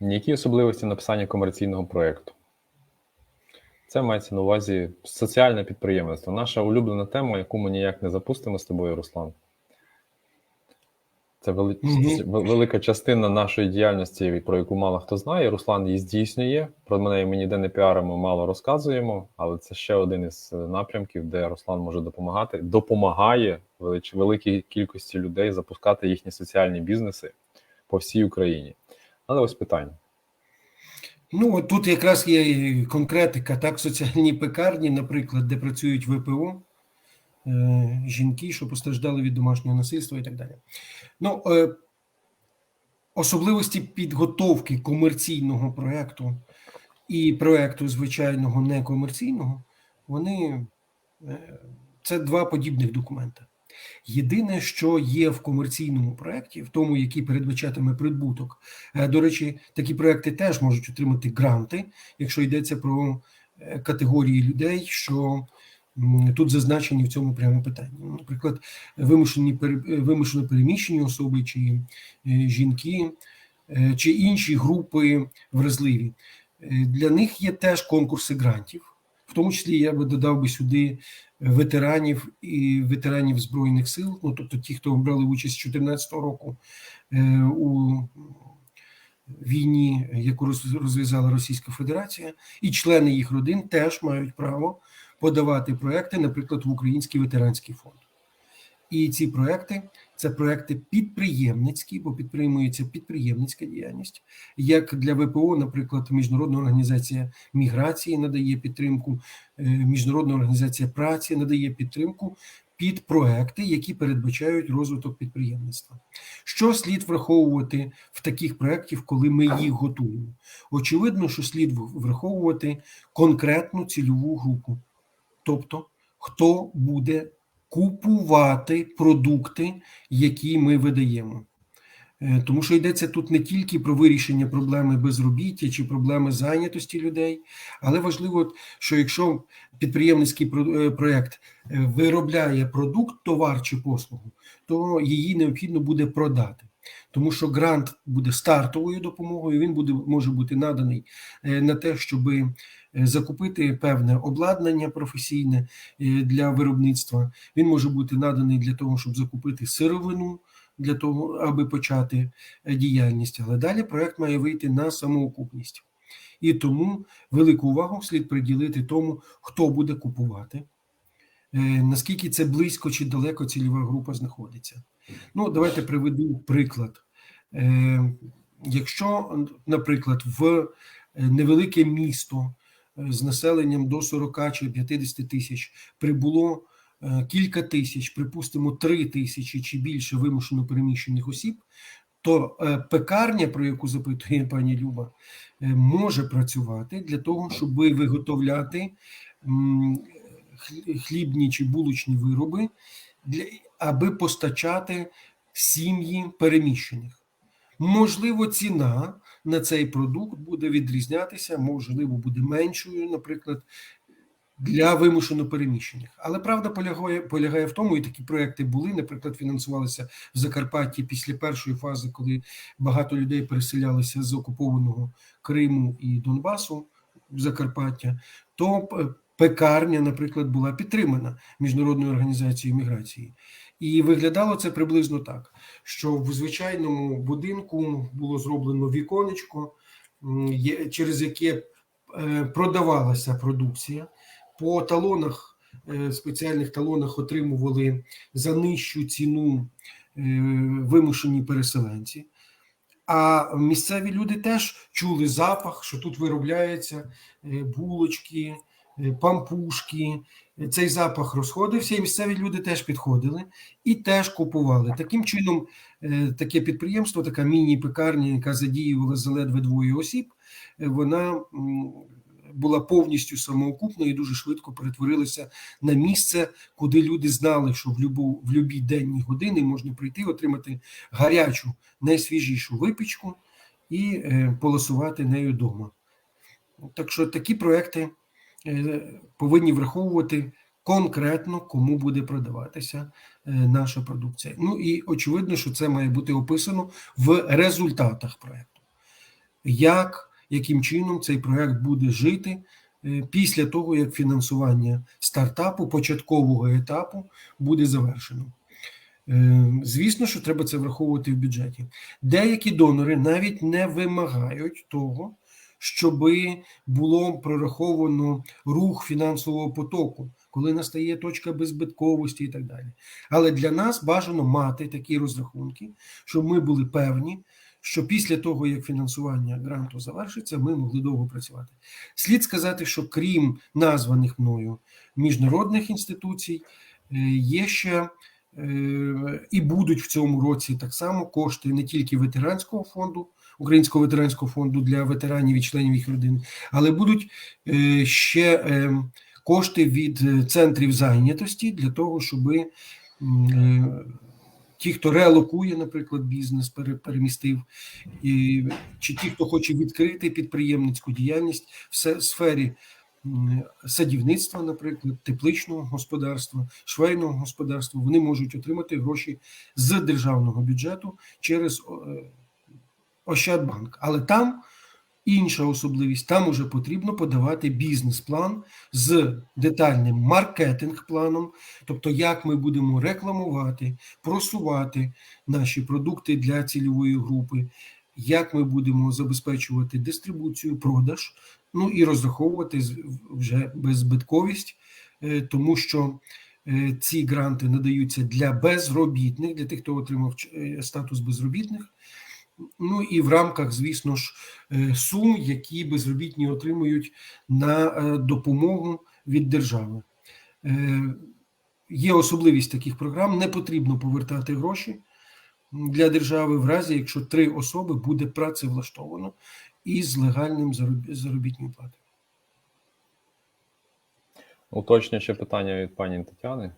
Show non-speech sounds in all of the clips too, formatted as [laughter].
Які особливості написання комерційного проєкту? Це мається на увазі соціальне підприємництво. Наша улюблена тема, яку ми ніяк не запустимо з тобою, Руслан. Це вели... Мгм. вел- велика частина нашої діяльності, про яку мало хто знає. Руслан її здійснює. Про мене ми ніде не піаримо, мало розказуємо, але це ще один із е, напрямків, де Руслан може допомагати. Допомагає велич... великій кількості людей запускати їхні соціальні бізнеси по всій Україні. Але ось питання. Ну, тут якраз є конкретика, так, соціальні пекарні, наприклад, де працюють ВПО, е, жінки, що постраждали від домашнього насильства і так далі. Ну, е, особливості підготовки комерційного проєкту і проєкту звичайного некомерційного, вони е, це два подібних документи. Єдине, що є в комерційному проєкті, в тому, який передбачатиме прибуток. Е, До речі, такі проекти теж можуть отримати гранти, якщо йдеться про е, категорії людей, що тут зазначені в цьому прямо питанні. Ну, Наприклад, вимушені е, вимушено переміщені особи чи жінки, чи інші групи вразливі. Для них є теж конкурси грантів. В тому числі я би додав би сюди ветеранів і ветеранів Збройних сил, ну тобто ті, хто брали участь з 2014 року е, у війні, яку розв'язала Російська Федерація, і члени їх родин теж мають право подавати проекти, наприклад, в Український ветеранський фонд. І ці проекти це проекти підприємницькі, бо підтримується підприємницька діяльність. Як для ВПО, наприклад, Міжнародна організація міграції надає підтримку, е, Міжнародна організація праці надає підтримку під проекти, які передбачають розвиток підприємництва. Що слід враховувати в таких проєктів, коли ми їх готуємо? Очевидно, що слід враховувати конкретну цільову групу, тобто хто буде купувати продукти, які ми видаємо. Е, Тому що йдеться тут не тільки про вирішення проблеми безробіття чи проблеми зайнятості людей, але важливо, що якщо підприємницький про- е, проєкт е, виробляє продукт, товар чи послугу, то її необхідно буде продати. Тому що грант буде стартовою допомогою, він буде може бути наданий на те, щоб закупити певне обладнання професійне е, для виробництва. Він може бути наданий для того, щоб закупити сировину для того, аби почати е, діяльність. Але далі проект має вийти на самоокупність. І тому велику увагу слід приділити тому, хто буде купувати, е, наскільки це близько чи далеко цільова група знаходиться. Ну, давайте приведу приклад. Е, Якщо, наприклад, в е, невелике місто е, з населенням до 40 чи 50 тисяч прибуло е, кілька тисяч, припустимо, 3 тисячі чи більше вимушено переміщених осіб, то е, пекарня, про яку запитує пані Люба, е, може працювати для того, щоб виготовляти хлібні чи булочні вироби, для, аби постачати сім'ї переміщених. Можливо, ціна на цей продукт буде відрізнятися, можливо, буде меншою, наприклад, для вимушено переміщених. Але правда полягає, полягає в тому, і такі проекти були, наприклад, фінансувалися в Закарпатті після першої фази, коли багато людей переселялися з окупованого Криму і Донбасу в Закарпаття, то пекарня, наприклад, була підтримана Міжнародною організацією міграції. І виглядало це приблизно так, що в звичайному будинку було зроблено віконечко, через яке е, продавалася продукція. По талонах, е, спеціальних талонах отримували за нижчу ціну е, вимушені переселенці. А місцеві люди теж чули запах, що тут виробляються булочки, пампушки. Е, Цей запах розходився, і місцеві люди теж підходили і теж купували. Таким чином, е, таке підприємство, така міні-пекарня, яка задіювала заледве двоє осіб, е, вона була повністю самоокупною і дуже швидко перетворилася на місце, куди люди знали, що в любу в любі денні години можна прийти, отримати гарячу, найсвіжішу випічку і полосувати нею вдома. Так що такі проекти повинні враховувати конкретно, кому буде продаватися е, наша продукція. Ну і очевидно, що це має бути описано в результатах проекту. як, яким чином цей проект буде жити е, після того, як фінансування стартапу, початкового етапу буде завершено. Е, Звісно, що треба це враховувати в бюджеті. Деякі донори навіть не вимагають того, щоби було прораховано рух фінансового потоку, коли настає точка беззбитковості і так далі. Але для нас бажано мати такі розрахунки, щоб ми були певні, що після того, як фінансування гранту завершиться, ми могли довго працювати. Слід сказати, що крім названих мною міжнародних інституцій, е, є ще і будуть в цьому році так само кошти не тільки ветеранського фонду, Українського ветеранського фонду для ветеранів і членів їх родин, але будуть е, ще е, кошти від е, центрів зайнятості для того, щоб ті, хто реалокує, наприклад, бізнес, перемістив, чи ті, хто хоче відкрити підприємницьку діяльність в сфері садівництва, наприклад, тепличного господарства, швейного господарства, вони можуть отримати гроші з державного бюджету через е, Ощадбанк. Але там інша особливість, там уже потрібно подавати бізнес-план з детальним маркетинг-планом, тобто як ми будемо рекламувати, просувати наші продукти для цільової групи, як ми будемо забезпечувати дистрибуцію, продаж, ну і розраховувати вже беззбитковість, е, тому що е, ці гранти надаються для безробітних, для тих, хто отримав е, статус безробітних. Ну і в рамках, звісно ж, сум, які безробітні отримують на допомогу від держави. Є особливість таких програм: не потрібно повертати гроші для держави в разі, якщо три особи буде працевлаштовано із легальним зароб- заробітною платою. Уточнююче питання від пані Тетяни.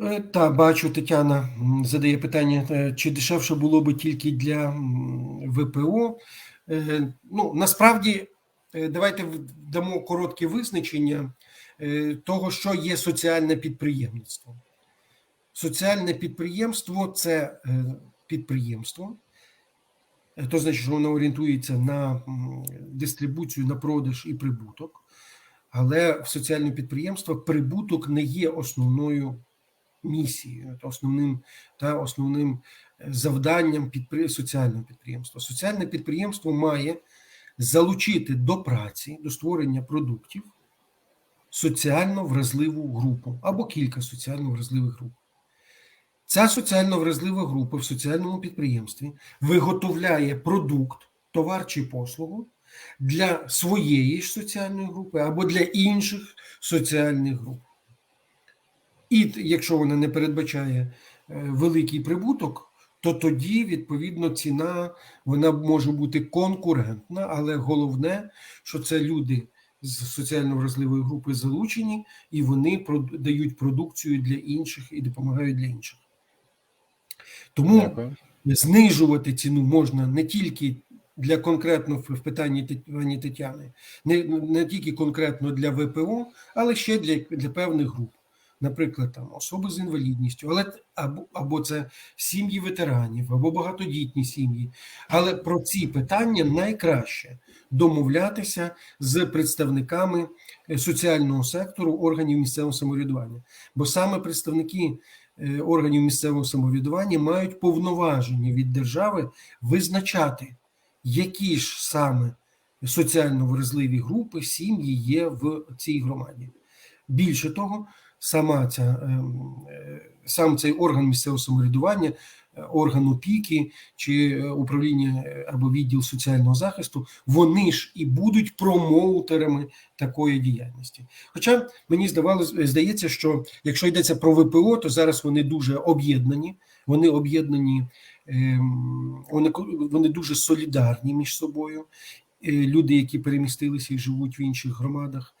Е, Та бачу, Тетяна задає питання, е, чи дешевше було би тільки для ВПО. Е, Ну, насправді, давайте дамо коротке визначення того, що є соціальне підприємництво. Соціальне підприємство це підприємство, то значить, що воно орієнтується на дистрибуцію, на продаж і прибуток. Але в соціальне підприємство прибуток не є основною місією, основним та основним е, завданням підпри... соціального підприємства. Соціальне підприємство має залучити до праці, до створення продуктів соціально вразливу групу або кілька соціально вразливих груп. Ця соціально вразлива група в соціальному підприємстві виготовляє продукт, товар чи послугу для своєї ж соціальної групи або для інших соціальних груп. І якщо вона не передбачає е, великий прибуток, то тоді відповідно ціна вона може бути конкурентна, але головне, що це люди з соціально вразливої групи залучені, і вони дають продукцію для інших і допомагають для інших. Тому Дякую. знижувати ціну можна не тільки для конкретно в питанні пані Тетяни, не, не тільки конкретно для ВПО, але ще для, для певних груп. Наприклад, там особи з інвалідністю, але або, або це сім'ї ветеранів, або багатодітні сім'ї. Але про ці питання найкраще домовлятися з представниками е, соціального сектору органів місцевого самоврядування. Бо саме представники органів місцевого самоврядування мають повноваження від держави визначати, які ж саме соціально вразливі групи, сім'ї є в цій громаді. Більше того, сама ця, ем, е, сам цей орган місцевого самоврядування, е, орган опіки чи е, управління е, або відділ соціального захисту, вони ж і будуть промоутерами такої діяльності. Хоча мені здавалося, здається, що якщо йдеться про ВПО, то зараз вони дуже об'єднані. Вони об'єднані, ем, вони, вони дуже солідарні між собою. Е, Люди, які перемістилися і живуть в інших громадах,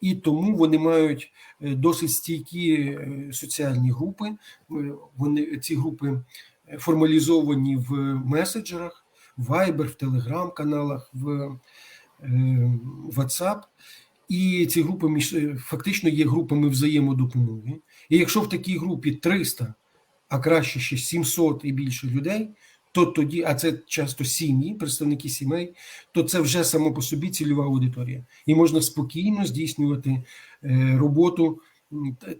і тому вони мають е, досить стійкі е, соціальні групи. Е, Вони ці групи е, формалізовані в меседжерах, в Viber, в Telegram-каналах, в е, WhatsApp. І ці групи між е, фактично є групами взаємодопомоги. І якщо в такій групі 300, а краще ще 700 і більше людей, то тоді, а це часто сім'ї, представники сімей, то це вже само по собі цільова аудиторія, і можна спокійно здійснювати е, роботу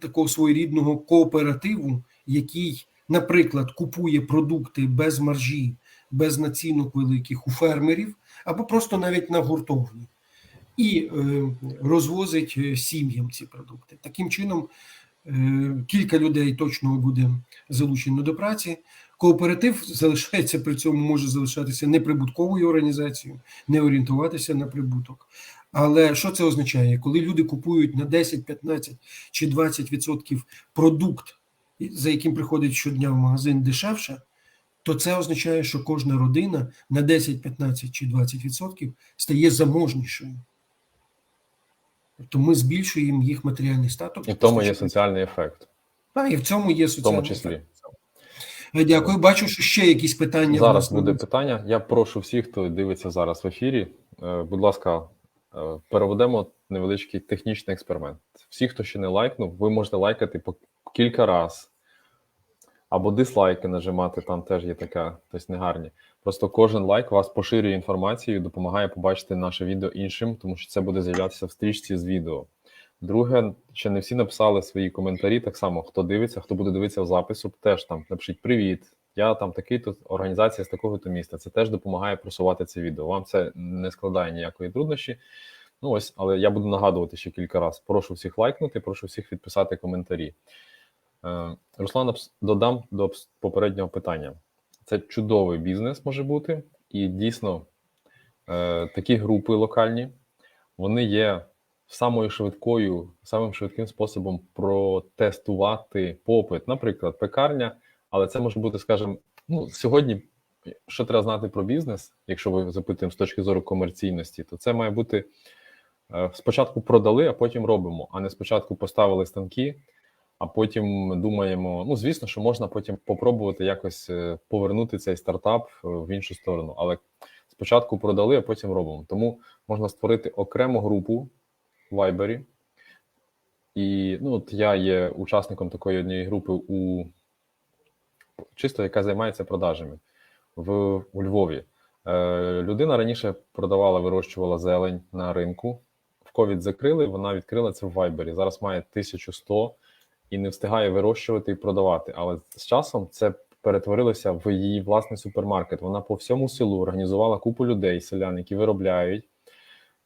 такого своєрідного кооперативу, який, наприклад, купує продукти без маржі, без націнок великих у фермерів, або просто навіть на гуртовні, і е, розвозить е, сім'ям ці продукти. Таким чином, е, кілька людей точно буде залучено до праці. Кооператив залишається при цьому, може залишатися неприбутковою організацією, не орієнтуватися на прибуток. Але що це означає? Коли люди купують на 10, 15 чи 20% продукт, за яким приходить щодня в магазин дешевше, то це означає, що кожна родина на 10, 15 чи 20% стає заможнішою. Тобто ми збільшуємо їх матеріальний статок. І в тому є соціальний ефект, А, і в цьому є в соціальний тому числі. ефект. Е, Дякую. Бачу, що ще якісь питання. Зараз буде питання. Я прошу всіх, хто дивиться зараз в ефірі. е, Будь ласка, е, переведемо невеличкий технічний експеримент. Всі, хто ще не лайкнув, ви можете лайкати по кілька разів. Або дизлайки нажимати, там теж є така, тобто негарні. Просто кожен лайк вас поширює інформацію допомагає побачити наше відео іншим, тому що це буде з'являтися в стрічці з відео. Друге, ще не всі написали свої коментарі. Так само, хто дивиться, хто буде дивитися в запису, теж там напишіть привіт. Я там такий то організація з такого то міста. Це теж допомагає просувати це відео. Вам це не складає ніякої труднощі. Ну ось, але я буду нагадувати ще кілька разів. Прошу всіх лайкнути, прошу всіх відписати коментарі. Е, Руслан, додам до попереднього питання. Це чудовий бізнес може бути, і дійсно е, такі групи локальні вони є самою швидкою, самим швидким способом протестувати попит. Наприклад, пекарня, але це може бути, скажімо, ну сьогодні, що треба знати про бізнес, якщо ви запитуємо з точки зору комерційності, то це має бути е, спочатку продали, а потім робимо, а не спочатку поставили станки. А потім думаємо, ну звісно, що можна потім попробувати якось е, повернути цей стартап е, в іншу сторону. Але спочатку продали, а потім робимо. Тому можна створити окрему групу в Viber. І ну, от я є учасником такої однієї групи у чисто, яка займається продажами в у Львові. Е, людина раніше продавала, вирощувала зелень на ринку. В ковід закрили, вона відкрила це в Viber. Зараз має 1100 і не встигає вирощувати і продавати. Але з часом це перетворилося в її власний супермаркет. Вона по всьому селу організувала купу людей, селян, які виробляють,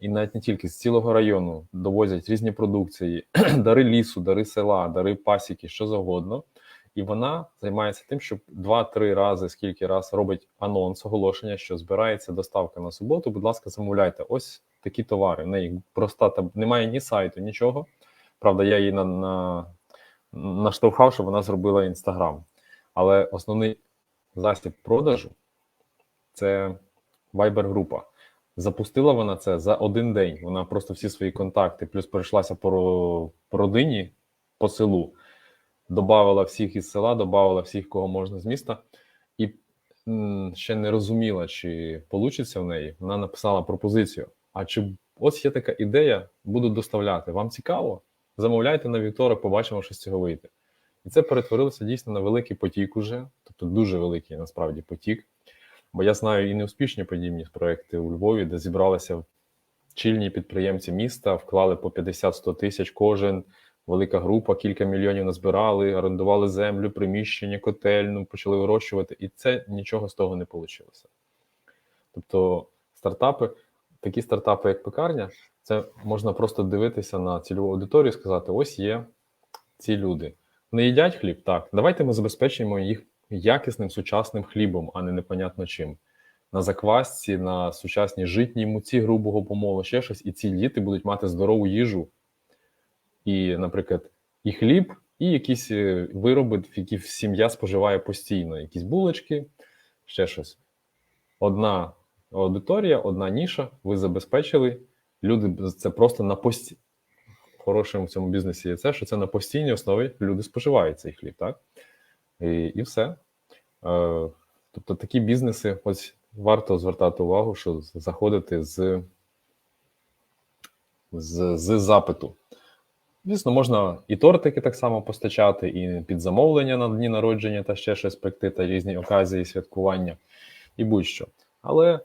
і навіть не тільки з цілого району довозять різні продукції, [clears throat] дари лісу, дари села, дари пасіки, що завгодно. І вона займається тим, що два-три рази, скільки раз робить анонс, оголошення, що збирається доставка на суботу. Будь ласка, замовляйте. Ось такі товари. В неї проста та немає ні сайту, нічого. Правда, я її на, на наштовхав, щоб вона зробила інстаграм. Але основний засіб продажу це Viber-група. Запустила вона це за один день. Вона просто всі свої контакти, плюс перейшлася по, родині, по селу, додавала всіх із села, додавала всіх, кого можна з міста, і ще не розуміла, чи вийде в неї. Вона написала пропозицію. А чи ось є така ідея, буду доставляти. Вам цікаво? Замовляйте на вівторок, побачимо, що з цього вийде. І це перетворилося дійсно на великий потік уже, тобто дуже великий насправді потік. Бо я знаю і неуспішні подібні проекти у Львові, де зібралися чільні підприємці міста, вклали по 50-100 тисяч кожен, велика група, кілька мільйонів назбирали, орендували землю, приміщення, котельну, почали вирощувати, і це нічого з того не вийшло. Тобто, стартапи, такі стартапи, як пекарня, це можна просто дивитися на цільову аудиторію і сказати: ось є ці люди. Вони їдять хліб, так. Давайте ми забезпечимо їх якісним сучасним хлібом, а не непонятно чим. На заквасці, на сучасній житній муці грубого помолу, ще щось, і ці діти будуть мати здорову їжу. І, наприклад, і хліб, і якісь е, вироби, які сім'я споживає постійно, якісь булочки, ще щось. Одна аудиторія, одна ніша, ви забезпечили. Люди це просто на пості. Хорошим в цьому бізнесі є це, що це на постійній основі люди споживають цей хліб, так? І, і все. Е, тобто такі бізнеси, ось варто звертати увагу, що заходити з, з, з запиту. Звісно, можна і тортики так само постачати, і під замовлення на дні народження та ще щось пекти, та різні оказії, святкування. і будь-що. Але,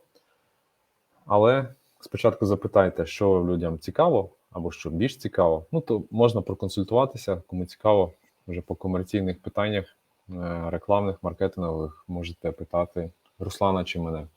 але спочатку запитайте, що людям цікаво, або що більш цікаво. Ну то можна проконсультуватися, кому цікаво, вже по комерційних питаннях, е, рекламних, маркетингових, можете питати Руслана чи мене.